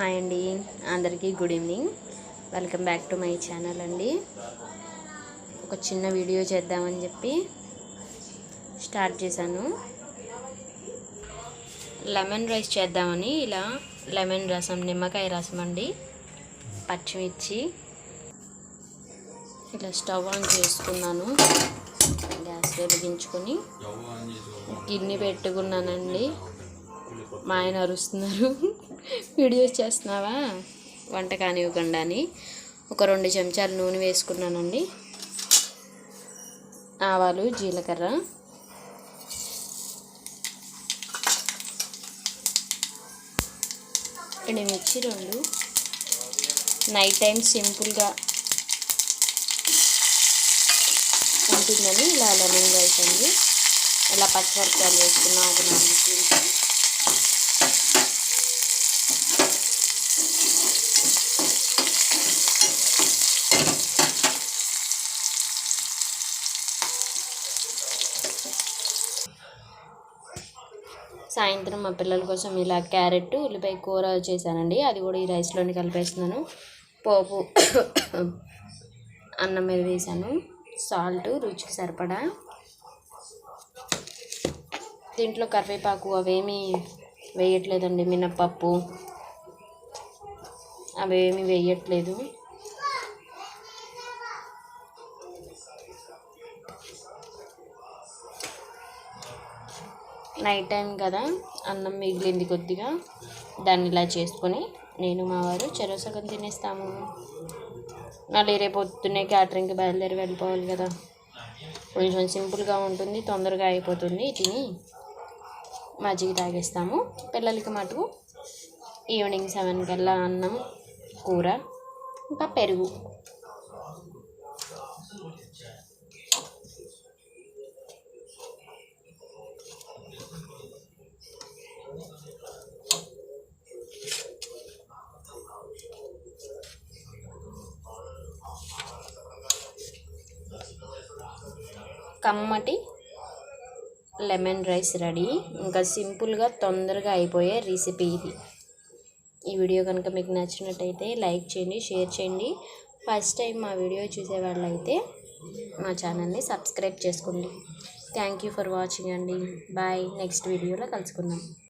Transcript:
Hi అండి. అందరికీ good evening. Welcome back to my channel అండి. ఒక చిన్న వీడియో చేద్దామని చెప్పి స్టార్ట్ చేశాను. లెమన్ రైస్ చేద్దామని ఇలా లెమన్ రసం నిమ్మకాయ రసం అండి. పచ్చిమిర్చి. ఇలా స్టవ్ ఆన్ చేసుకున్నాను. గ్యాస్ వెలిగించుకొని గిన్నె పెట్టుకున్నానండి. మా ఆయన అరుస్తున్నారు. వీడియోస్ చేస్తున్నావా? వంట కానివ్వకుండా అని ఒక రెండు చెంచాలు నూనె వేసుకున్నానండి. ఆవాలు జీలకర్ర. ఎండుమిర్చి రెండు. నైట్ టైం సింపుల్గా ఉంటుందని ఇలా లెమన్ రైస్ అండి. ఇలా పచ్చిమిరపకాయలు వేసుకున్నాం ఒక నాలుగు సాయంత్రం మా పిల్లల కోసం ఇలా క్యారెట్ ఉల్లిపాయ కూర చేశానండి. అది కూడా ఈ రైస్లోని కలిపేస్తున్నాను. పోపు అన్నం మీద వేసాను సాల్ట్ రుచికి సరిపడా. దీంట్లో కరివేపాకు అవేమీ వేయట్లేదండి. మినప్పప్పు అవేమీ వేయట్లేదు. నైట్ టైం కదా అన్నం మిగిలింది కొద్దిగా. దాన్ని ఇలా చేసుకొని నేను మా వారు చెరువు సగం తినేస్తాము. మళ్ళీ రేపు పొద్దున్నే క్యాటరింగ్కి బయలుదేరి వెళ్ళిపోవాలి కదా. కొంచెం సింపుల్గా ఉంటుంది తొందరగా అయిపోతుంది. తిని మజ్జిగ తాగేస్తాము. పిల్లలకి మటుకు ఈవినింగ్ సెవెన్ కల్లా అన్నం కూర ఇంకా పెరుగు. కమ్మటి లెమన్ రైస్ రెడీ. ఇంకా సింపుల్గా తొందరగా అయిపోయే రెసిపీ ఇది. ఈ వీడియో కనుక మీకు నచ్చినట్టయితే లైక్ చేయండి షేర్ చేయండి. ఫస్ట్ టైం మా వీడియో చూసే వాళ్ళైతే మా ఛానల్ని సబ్స్క్రైబ్ చేసుకోండి. థ్యాంక్ యూ ఫర్ వాచింగ్ అండి. బాయ్ నెక్స్ట్ వీడియోలో కలుసుకుందాం.